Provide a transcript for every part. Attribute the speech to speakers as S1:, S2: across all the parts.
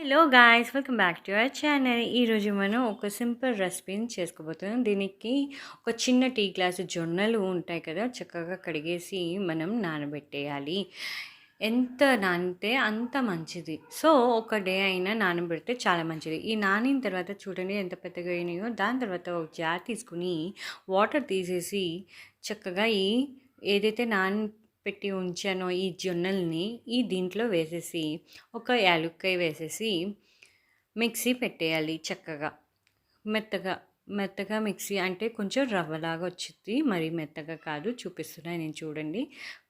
S1: Hello guys welcome back to our channel ఈరోజు మనం ఒక సింపుల్ రెసిపీని చేసుకోబోతున్నాం. దీనికి ఒక చిన్న టీ గ్లాసు జొన్నలు ఉంటాయి కదా చక్కగా కడిగేసి మనం నానబెట్టేయాలి. ఎంత నానితే అంత మంచిది. సో ఒక డే అయినా నానబెడితే చాలా మంచిది. ఈ నానిన తర్వాత చూడండి ఎంత పెద్దగా అయినాయో. దాని తర్వాత ఒక జార్ తీసుకుని వాటర్ తీసేసి చక్కగా ఈ ఏదైతే నాన్ పెట్టి ఉంచాను ఈ జొన్నల్ని ఈ దీంట్లో వేసేసి ఒక యాలుక్కాయ వేసేసి మిక్సీ పెట్టేయాలి చక్కగా. మెత్తగా మెత్తగా మిక్సీ అంటే కొంచెం రవ్వలాగా వచ్చింది మరి మెత్తగా కాదు చూపిస్తున్నా నేను చూడండి.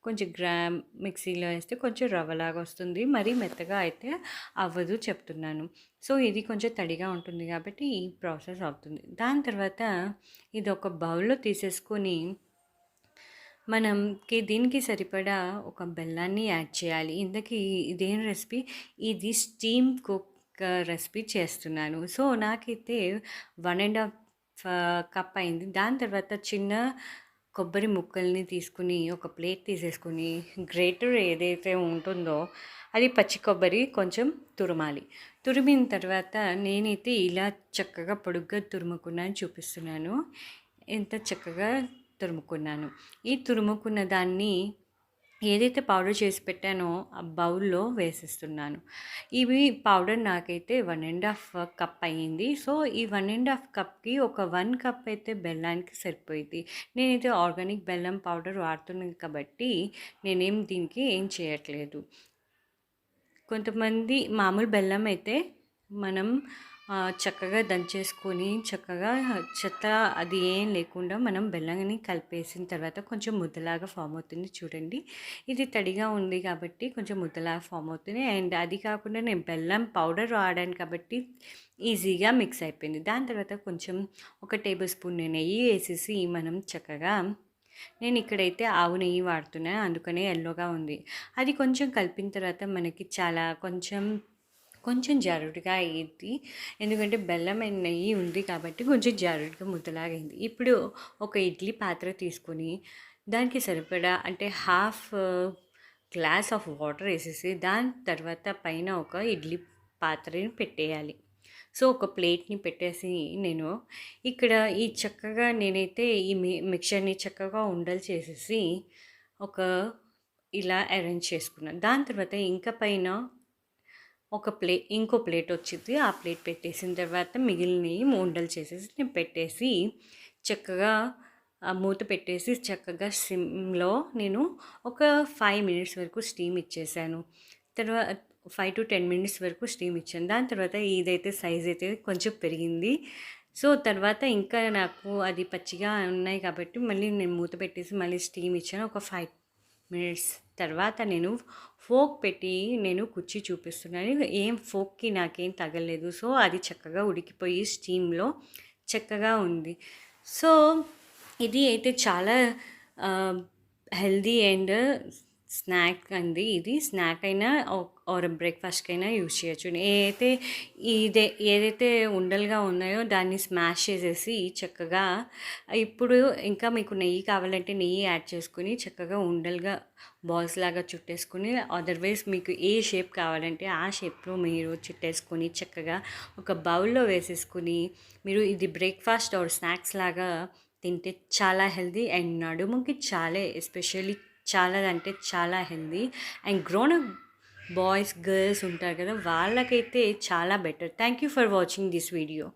S1: కొంచెం గ్రా మిక్సీలో వేస్తే కొంచెం రవ్వలాగా వస్తుంది. మరి మెత్తగా అయితే అవ్వదు చెప్తున్నాను. సో ఇది కొంచెం తడిగా ఉంటుంది కాబట్టి ఈ ప్రాసెస్ అవుతుంది. దాని తర్వాత ఇది ఒక బౌల్లో తీసేసుకొని మనంకి దీనికి సరిపడా ఒక బెల్లాన్ని యాడ్ చేయాలి. ఇంతకీ ఇదేం రెసిపీ ఇది స్టీమ్ కుక్ రెసిపీ చేస్తున్నాను. సో నాకైతే వన్ అండ్ హాఫ్ కప్ అయింది. దాని తర్వాత చిన్న కొబ్బరి ముక్కల్ని తీసుకుని ఒక ప్లేట్ తీసేసుకుని గ్రేటర్ ఏదైతే ఉంటుందో అది పచ్చి కొబ్బరి కొంచెం తురమాలి. తురిమిన తర్వాత నేనైతే ఇలా చక్కగా పొడుగ్గా తురుముకున్నాను చూపిస్తున్నాను. ఎంత చక్కగా తురుముకున్నాను. ఈ తురుముకున్న దాన్ని ఏదైతే పౌడర్ చేసి పెట్టానో ఆ బౌల్లో వేసేస్తున్నాను. ఇవి పౌడర్ నాకైతే వన్ అండ్ హాఫ్ కప్ అయ్యింది. సో ఈ వన్ అండ్ హాఫ్ కప్కి ఒక వన్ కప్ అయితే బెల్లానికి సరిపోయింది. నేనైతే ఆర్గానిక్ బెల్లం పౌడర్ వాడుతున్నాను కాబట్టి నేనేం దీనికి ఏం చేయట్లేదు. కొంతమంది మామూలు బెల్లం అయితే మనం చక్కగా దంచేసుకొని చక్కగా చెత్త అది ఏం లేకుండా మనం బెల్లంని కలిపేసిన తర్వాత కొంచెం ముద్దలాగా ఫామ్ అవుతుంది చూడండి. ఇది తడిగా ఉంది కాబట్టి కొంచెం ముద్దలాగా ఫామ్ అవుతుంది. అండ్ అది కాకుండా నేను బెల్లం పౌడర్ వాడాను కాబట్టి ఈజీగా మిక్స్ అయిపోయింది. దాని తర్వాత కొంచెం ఒక టేబుల్ స్పూన్ నెయ్యి వేసేసి మనం చక్కగా నేను ఇక్కడైతే ఆవు నెయ్యి వాడుతున్నాను అందుకనే ఎల్లోగా ఉంది. అది కొంచెం కలిపిన తర్వాత మనకి చాలా కొంచెం కొంచెం జారుడుగా అయ్యింది. ఎందుకంటే బెల్లం నెయ్యి ఉంది కాబట్టి కొంచెం జారుడుగా ముద్దలాగైంది ఇప్పుడు ఒక ఇడ్లీ పాత్ర తీసుకొని దానికి సరిపడా అంటే హాఫ్ గ్లాస్ ఆఫ్ వాటర్ వేసేసి దాని తర్వాత పైన ఒక ఇడ్లీ పాత్రని పెట్టేయాలి. సో ఒక ప్లేట్ని పెట్టేసి నేను ఇక్కడ ఈ చక్కగా నేనైతే ఈ మిక్చర్ని చక్కగా ఉండలు చేసేసి ఒక ఇలా అరేంజ్ చేసుకున్నాను దాని తర్వాత ఇంకా పైన ఒక ప్లే ఇంకో ప్లేట్ వచ్చింది. ఆ ప్లేట్ పెట్టేసిన తర్వాత మిగిలినవి ఉండలు చేసేసి నేను పెట్టేసి చక్కగా మూత పెట్టేసి చక్కగా సిమ్లో నేను ఒక ఫైవ్ మినిట్స్ వరకు స్టీమ్ ఇచ్చేసాను. తర్వాత ఫైవ్ టు టెన్ మినిట్స్ వరకు స్టీమ్ ఇచ్చాను. దాని తర్వాత ఇదైతే సైజ్ అయితే కొంచెం పెరిగింది. సో తర్వాత ఇంకా నాకు అది పచ్చిగా ఉన్నాయి కాబట్టి మళ్ళీ నేను మూత పెట్టేసి మళ్ళీ స్టీమ్ ఇచ్చాను. ఒక ఫైవ్ మినిట్స్ తర్వాత నేను ఫోక్ పెట్టి నేను కుర్చీ చూపిస్తున్నాను. ఏం ఫోక్కి నాకేం తగలేదు. సో అది చక్కగా ఉడికిపోయి స్టీమ్లో చక్కగా ఉంది. సో ఇది అయితే చాలా హెల్దీ అండ్ స్నాక్ అండి ఇది. స్నాక్ అయినా ఆర్ బ్రేక్ఫాస్ట్కి అయినా యూజ్ చేయొచ్చు. ఏదైతే ఇదే ఏదైతే ఉండలుగా ఉన్నాయో దాన్ని స్మాష్ చేసేసి చక్కగా ఇప్పుడు ఇంకా మీకు నెయ్యి కావాలంటే నెయ్యి యాడ్ చేసుకుని చక్కగా ఉండలుగా బాల్స్ లాగా చుట్టేసుకుని అదర్వైజ్ మీకు ఏ షేప్ కావాలంటే ఆ షేప్లో మీరు చుట్టేసుకొని చక్కగా ఒక బౌల్లో వేసేసుకుని మీరు ఇది బ్రేక్ఫాస్ట్ ఆర్ స్నాక్స్ లాగా తింటే చాలా హెల్దీ అండ్ నడుముకి చాలా ఎస్పెషల్లీ చాలా అంటే చాలా healthy and grown boys girls ఉంటారు కదా వాళ్ళకైతే చాలా better thank you for watching this video